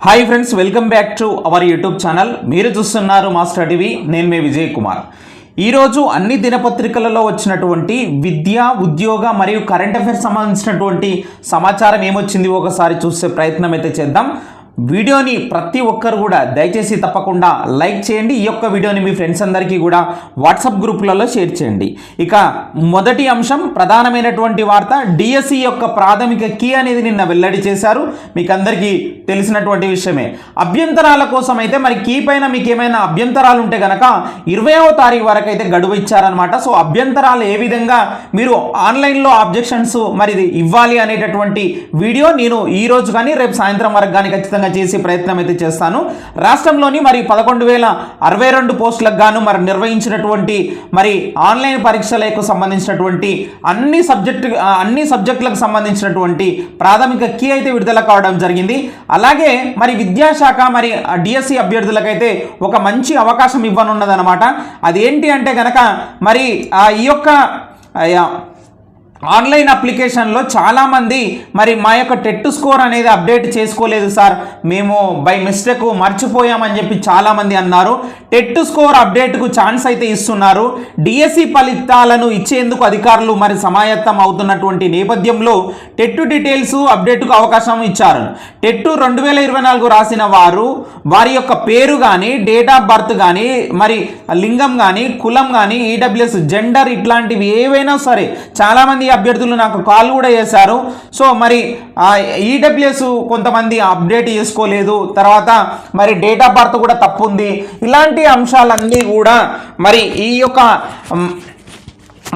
Hi friends welcome back to our YouTube channel మీరు చూస్తున్నారు master TV నేను మీ విజయ్ కుమార్. ఈరోజు అన్ని దినపత్రికలలో వచ్చినటువంటి విద్య ఉద్యోగ మరియు కరెంట్ అఫైర్స్ సంబంధించినటువంటి సమాచారం ఏమొచ్చింది ఒకసారి చూసే ప్రయత్నం అయితే చేద్దాం. వీడియోని ప్రతి ఒక్కరు కూడా దయచేసి తప్పకుండా లైక్ చేయండి. ఈ యొక్క వీడియోని మీ ఫ్రెండ్స్ అందరికీ కూడా వాట్సాప్ గ్రూపులలో షేర్ చేయండి. ఇక మొదటి అంశం ప్రధానమైనటువంటి వార్త డిఎస్సి యొక్క ప్రాథమిక కీ అనేది నిన్న వెల్లడి చేశారు. మీకు అందరికీ తెలిసినటువంటి విషయమే. అభ్యంతరాల కోసం అయితే మరి కీ పైన మీకు ఏమైనా అభ్యంతరాలు ఉంటే గనక ఇరవైవ తారీఖు వరకు అయితే గడువు ఇచ్చారనమాట సో అభ్యంతరాలు ఏ విధంగా మీరు ఆన్లైన్లో అబ్జెక్షన్స్ మరి ఇది ఇవ్వాలి అనేటటువంటి వీడియో నేను ఈరోజు కానీ రేపు సాయంత్రం వరకు కానీ ఖచ్చితంగా చేసే ప్రయత్నం అయితే చేస్తాను. రాష్ట్రంలోని మరి పదకొండు వేల అరవై రెండు పోస్టులకు గాను మరి నిర్వహించినటువంటి మరి ఆన్లైన్ పరీక్షలకు సంబంధించినటువంటి అన్ని సబ్జెక్టు అన్ని సబ్జెక్టులకు సంబంధించినటువంటి ప్రాథమిక కీ అయితే విడుదల కావడం జరిగింది. అలాగే మరి విద్యాశాఖ మరి డిఎస్సి అభ్యర్థులకైతే ఒక మంచి అవకాశం ఇవ్వనున్నదన్నమాట. అదేంటి అంటే కనుక మరి ఆ ఈ యొక్క ఆన్లైన్ అప్లికేషన్లో చాలామంది మరి మా యొక్క టెట్ స్కోర్ అనేది అప్డేట్ చేసుకోలేదు సార్. మేము బై మిస్టేక్ మర్చిపోయామని చెప్పి చాలామంది అన్నారు. టెట్ స్కోర్ అప్డేట్కు ఛాన్స్ అయితే ఇస్తున్నారు. డిఎస్సి ఫలితాలను ఇచ్చేందుకు అధికారులు మరి సమాయత్తం అవుతున్నటువంటి నేపథ్యంలో టెట్ డీటెయిల్స్ అప్డేట్కు అవకాశం ఇచ్చారు. టెట్ రెండు వేల ఇరవై నాలుగు రాసిన వారు వారి యొక్క పేరు కానీ డేట్ ఆఫ్ బర్త్ కానీ మరి లింగం కానీ కులం కానీ ఈడబ్ల్యూఎస్ జెండర్ ఇట్లాంటివి ఏవైనా సరే చాలామంది అభ్యర్థులు నాకు కాల్ కూడా చేశారు. సో మరి ఈడబ్ల్యూఎస్ కొంతమంది అప్డేట్ చేసుకోలేదు. తర్వాత మరి డేట్ ఆఫ్ బర్త్ కూడా తప్పు ఉంది ఇలాంటి అంశాలన్నీ కూడా మరి ఈ యొక్క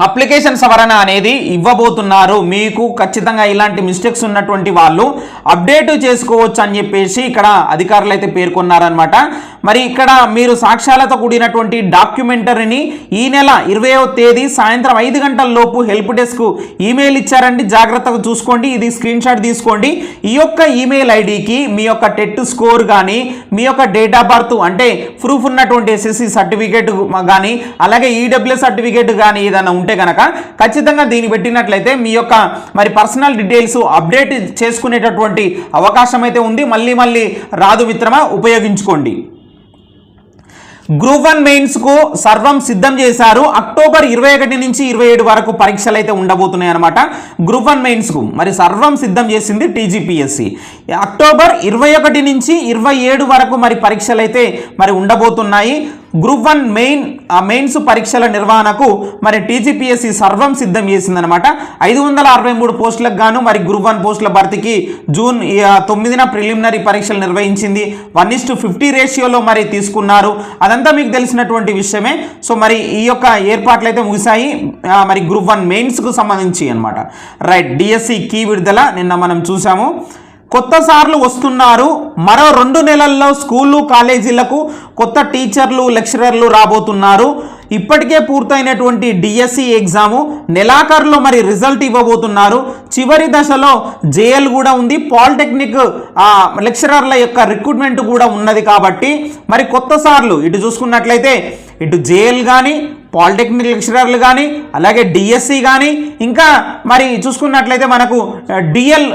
అప్లికేషన్ సవరణ అనేది ఇవ్వబోతున్నారు. మీకు ఖచ్చితంగా ఇలాంటి మిస్టేక్స్ ఉన్నటువంటి వాళ్ళు అప్డేట్ చేసుకోవచ్చు అని చెప్పేసి ఇక్కడ అధికారులు అయితే పేర్కొన్నారనమాట మరి ఇక్కడ మీరు సాక్ష్యాలతో కూడినటువంటి డాక్యుమెంటరీని ఈ నెల ఇరవయో తేదీ సాయంత్రం ఐదు గంటల లోపు హెల్ప్ డెస్క్ ఈమెయిల్ ఇచ్చారండి. జాగ్రత్తగా చూసుకోండి. ఇది స్క్రీన్ షాట్ తీసుకోండి. ఈ యొక్క ఈమెయిల్ ఐడికి మీ యొక్క టెట్ స్కోర్ కానీ మీ యొక్క డేట్ ఆఫ్ బర్త్ అంటే ప్రూఫ్ ఉన్నటువంటి ఎస్ఎస్సి సర్టిఫికేట్ కానీ అలాగే ఈడబ్ల్యూ సర్టిఫికేట్ కానీ ఏదైనా ఉంటే కనుక ఖచ్చితంగా దీన్ని పెట్టినట్లయితే మీ యొక్క మరి పర్సనల్ డీటెయిల్స్ అప్డేట్ చేసుకునేటటువంటి అవకాశం అయితే ఉంది. మళ్ళీ మళ్ళీ రాదు మిత్రమా ఉపయోగించుకోండి. గ్రూప్ వన్ మెయిన్స్కు సర్వం సిద్ధం చేశారు. అక్టోబర్ ఇరవై ఒకటి నుంచి ఇరవై ఏడు వరకు పరీక్షలు అయితే ఉండబోతున్నాయి అనమాట గ్రూప్ వన్ మెయిన్స్కు మరి సర్వం సిద్ధం చేసింది టీజీపీఎస్సి. అక్టోబర్ ఇరవై ఒకటి నుంచి ఇరవై ఏడు వరకు మరి పరీక్షలు అయితే మరి ఉండబోతున్నాయి. గ్రూప్ వన్ మెయిన్ ఆ మెయిన్స్ పరీక్షల నిర్వహణకు మరి టీజీపీఎస్సి సర్వం సిద్ధం చేసిందనమాట ఐదు వందల అరవై మూడు పోస్టులకు గాను మరి గ్రూప్ వన్ పోస్టుల భర్తీకి జూన్ తొమ్మిదిన ప్రిలిమినరీ పరీక్షలు నిర్వహించింది. వన్ ఇస్ టు ఫిఫ్టీ రేషియోలో మరి తీసుకున్నారు. అదంతా మీకు తెలిసినటువంటి విషయమే. సో మరి ఈ యొక్క ఏర్పాట్లు అయితే ముగిశాయి. మరి గ్రూప్ వన్ మెయిన్స్కు సంబంధించి అనమాట రైట్ డిఎస్సి కీ విడుదల నిన్న మనం చూసాము కొత్త సార్లు వస్తున్నారు. మరో రెండు నెలల్లో స్కూళ్ళు కాలేజీలకు కొత్త టీచర్లు లెక్చరర్లు రాబోతున్నారు. ఇప్పటికే పూర్తయినటువంటి డిఎస్సి ఎగ్జాము నెలాఖరులో మరి రిజల్ట్ ఇవ్వబోతున్నారు. చివరి దశలో జేఎల్ కూడా ఉంది. పాలిటెక్నిక్ లెక్చరర్ల యొక్క రిక్రూట్మెంట్ కూడా ఉన్నది కాబట్టి మరి కొత్త సార్లు ఇటు చూసుకున్నట్లయితే ఇటు జేఎల్ కానీ పాలిటెక్నిక్ లెక్చరర్లు కానీ అలాగే డిఎస్సి కానీ ఇంకా మరి చూసుకున్నట్లయితే మనకు డిఎల్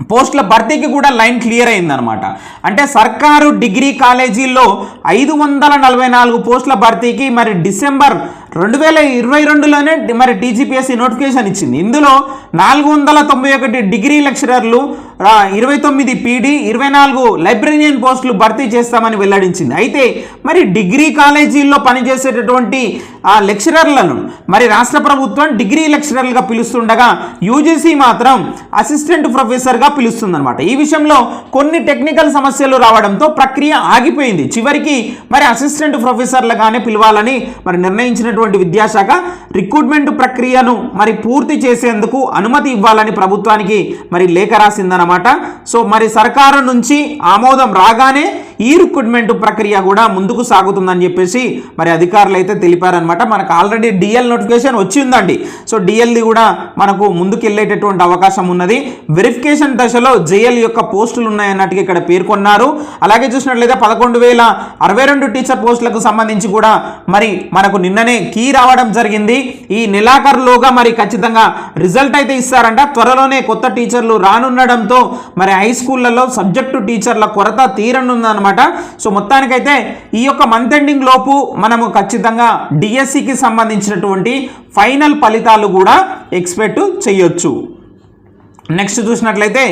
పోస్టుల భర్తీకి కూడా లైన్ క్లియర్ అయిందనమాట అంటే సర్కారు డిగ్రీ కాలేజీల్లో ఐదు వందల నలభై నాలుగు పోస్టుల భర్తీకి మరి డిసెంబర్ రెండు వేల ఇరవై రెండులోనే మరి టీజీపీఎస్సీ నోటిఫికేషన్ ఇచ్చింది. ఇందులో నాలుగు వందల తొంభై ఒకటి డిగ్రీ లెక్చరర్లు ఇరవై తొమ్మిది పీడీ ఇరవై నాలుగు లైబ్రరీయన్ పోస్టులు భర్తీ చేస్తామని వెల్లడించింది. అయితే మరి డిగ్రీ కాలేజీల్లో పనిచేసేటటువంటి ఆ లెక్చరర్లను మరి రాష్ట్ర ప్రభుత్వం డిగ్రీ లెక్చరర్లుగా పిలుస్తుండగా యూజీసీ మాత్రం అసిస్టెంట్ ప్రొఫెసర్గా పిలుస్తుందన్నమాట. ఈ విషయంలో కొన్ని టెక్నికల్ సమస్యలు రావడంతో ప్రక్రియ ఆగిపోయింది. చివరికి మరి అసిస్టెంట్ ప్రొఫెసర్లుగానే పిలవాలని మరి నిర్ణయించినటువంటి విద్యాశాఖ రిక్రూట్మెంట్ ప్రక్రియను మరి పూర్తి చేసేందుకు అనుమతి ఇవ్వాలని ప్రభుత్వానికి మరి లేఖ రాసిందన్నమాట. సో మరి సర్కారు నుంచి ఆమోదం రాగానే ఈ రిక్రూట్మెంట్ ప్రక్రియ కూడా ముందుకు సాగుతుందని చెప్పేసి మరి అధికారులు అయితే తెలిపారనమాట మనకు ఆల్రెడీ డిఎల్ నోటిఫికేషన్ వచ్చిందండి సో డిఎల్ది కూడా మనకు ముందుకు వెళ్ళేటటువంటి అవకాశం ఉన్నది. వెరిఫికేషన్ దశలో జేఎల్ యొక్క పోస్టులు ఉన్నాయన్నట్టుగా ఇక్కడ పేర్కొన్నారు. అలాగే చూసినట్లయితే పదకొండు వేల అరవై రెండు టీచర్ పోస్టులకు సంబంధించి కూడా మరి మనకు నిన్ననే కీ రావడం జరిగింది. ఈ నెలాఖరులోగా మరి ఖచ్చితంగా రిజల్ట్ అయితే ఇస్తారంట. త్వరలోనే కొత్త టీచర్లు రానుండడంతో మరి హై స్కూళ్ళలో సబ్జెక్టు టీచర్ల కొరత అనమాట సో మొత్తానికైతే ఈ యొక్క మంత్ ఎండింగ్ లోపు మనము ఖచ్చితంగా డిఎస్సికి సంబంధించినటువంటి ఫైనల్ ఫలితాలు కూడా ఎక్స్పెక్ట్ చేయొచ్చు. నెక్స్ట్ చూసినట్లయితే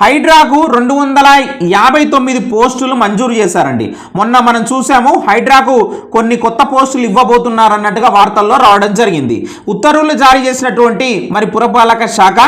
హైడ్రాకు రెండు వందల యాభై తొమ్మిది పోస్టులు మంజూరు చేశారండి. మొన్న మనం చూసాము హైడ్రాకు కొన్ని కొత్త పోస్టులు ఇవ్వబోతున్నారు అన్నట్టుగా వార్తల్లో రావడం జరిగింది. ఉత్తర్వులు జారీ చేసినటువంటి మరి పురపాలక శాఖ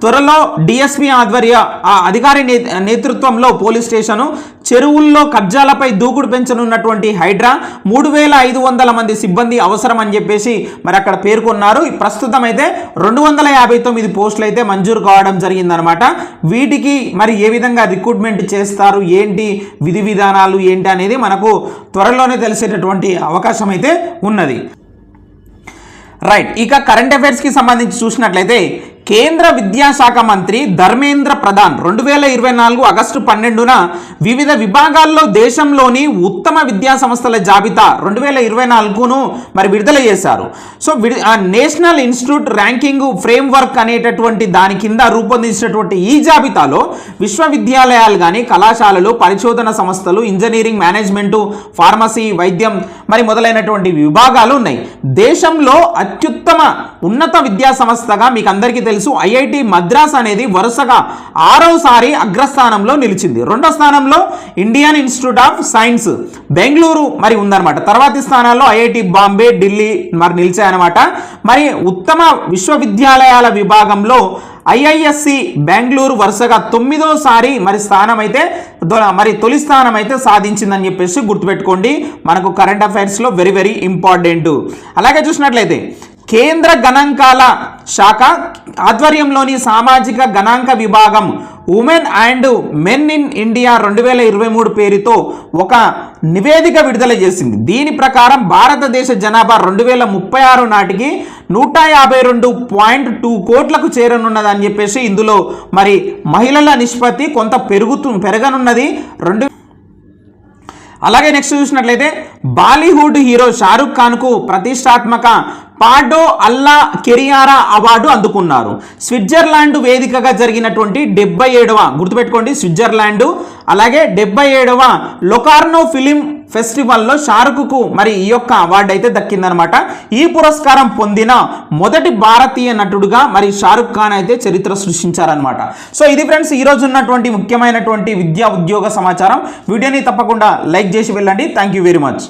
త్వరలో డిఎస్పీ ఆధ్వర్య ఆ అధికారి నే- నేతృత్వంలో పోలీస్ స్టేషను చెరువుల్లో కబ్జాలపై దూకుడు పెంచనున్నటువంటి హైడ్రా మూడు వేల ఐదు వందల మంది సిబ్బంది అవసరం అని చెప్పేసి మరి అక్కడ పేర్కొన్నారు. ప్రస్తుతం అయితే రెండు వందల యాభై తొమ్మిది పోస్టులు అయితే మంజూరు కావడం జరిగిందనమాట వీటికి మరి ఏ విధంగా రిక్రూట్మెంట్ చేస్తారు? ఏంటి విధి విధానాలు? ఏంటి అనేది మనకు త్వరలోనే తెలిసేటటువంటి అవకాశం అయితే ఉన్నది. రైట్ ఇక కరెంట్ అఫైర్స్కి సంబంధించి చూసినట్లయితే కేంద్ర విద్యాశాఖ మంత్రి ధర్మేంద్ర ప్రధాన్ రెండు వేల ఇరవై నాలుగు ఆగస్టు పన్నెండున వివిధ విభాగాల్లో దేశంలోని ఉత్తమ విద్యా సంస్థల జాబితా రెండు వేల ఇరవై నాలుగును మరి విడుదల చేశారు. సో విడి- నేషనల్ ఇన్స్టిట్యూట్ ర్యాంకింగ్ ఫ్రేమ్వర్క్ అనేటటువంటి దాని కింద రూపొందించినటువంటి ఈ జాబితాలో విశ్వవిద్యాలయాలు కానీ కళాశాలలు పరిశోధన సంస్థలు ఇంజనీరింగ్ మేనేజ్మెంటు ఫార్మసీ వైద్యం మరి మొదలైనటువంటి విభాగాలు ఉన్నాయి. దేశంలో అత్యుత్తమ ఉన్నత విద్యా సంస్థగా మీకు అందరికీ తెలుసు. ఐఐటి మద్రాస్ అనేది వరుసగా ఆరోసారి అగ్రస్థానంలో నిలిచింది. రెండో స్థానంలో Indian Institute of Science Bengaluru మరి ఉందన్నమాట. తర్వాతి స్థానాల్లో ఐఐటి బాంబే ఢిల్లీ మరి నిలిచాయన్నమాట. మరి ఉత్తమ విశ్వవిద్యాలయాల విభాగంలో ఐఐఎస్సి బెంగళూరు వరుసగా తొమ్మిదోసారి మరి స్థానం అయితే మరి తొలి స్థానం అయితే సాధించిందని చెప్పేసి గుర్తుపెట్టుకోండి. మనకు కరెంట్ అఫైర్స్లో వెరీ వెరీ ఇంపార్టెంట్ అలాగే చూసినట్లయితే కేంద్ర గణాంకాల శాఖ ఆధ్వర్యంలోని సామాజిక గణాంక విభాగం women and men in India రెండు వేల ఇరవై మూడు పేరుతో ఒక నివేదిక విడుదల చేసింది. దీని ప్రకారం భారతదేశ జనాభా రెండు వేల ముప్పై ఆరు నాటికి నూట యాభై రెండు పాయింట్ టూ కోట్లకు చేరనున్నదని చెప్పేసి ఇందులో మరి మహిళల నిష్పత్తి కొంత పెరుగుతూ పెరగనున్నది. రెండు అలాగే నెక్స్ట్ చూసినట్లయితే బాలీవుడ్ హీరో షారుఖ్ ఖాన్కు ప్రతిష్టాత్మక పాడో అల్లా కెరియారా అవార్డు అందుకున్నారు. స్విట్జర్లాండ్ వేదికగా జరిగినటువంటి డెబ్బై ఏడవ గుర్తుపెట్టుకోండి స్విట్జర్లాండ్ అలాగే డెబ్బై ఏడవ లొకార్నో ఫిలిం ఫెస్టివల్లో షారుఖ్కు మరి ఈ యొక్క అవార్డు అయితే దక్కిందనమాట. ఈ పురస్కారం పొందిన మొదటి భారతీయ నటుడుగా మరి షారుఖ్ ఖాన్ అయితే చరిత్ర సృష్టించారనమాట. సో ఇది ఫ్రెండ్స్ ఈరోజు ఉన్నటువంటి ముఖ్యమైనటువంటి విద్యా ఉద్యోగ సమాచారం. వీడియోని తప్పకుండా లైక్ చేసి వెళ్ళండి. Thank you very much.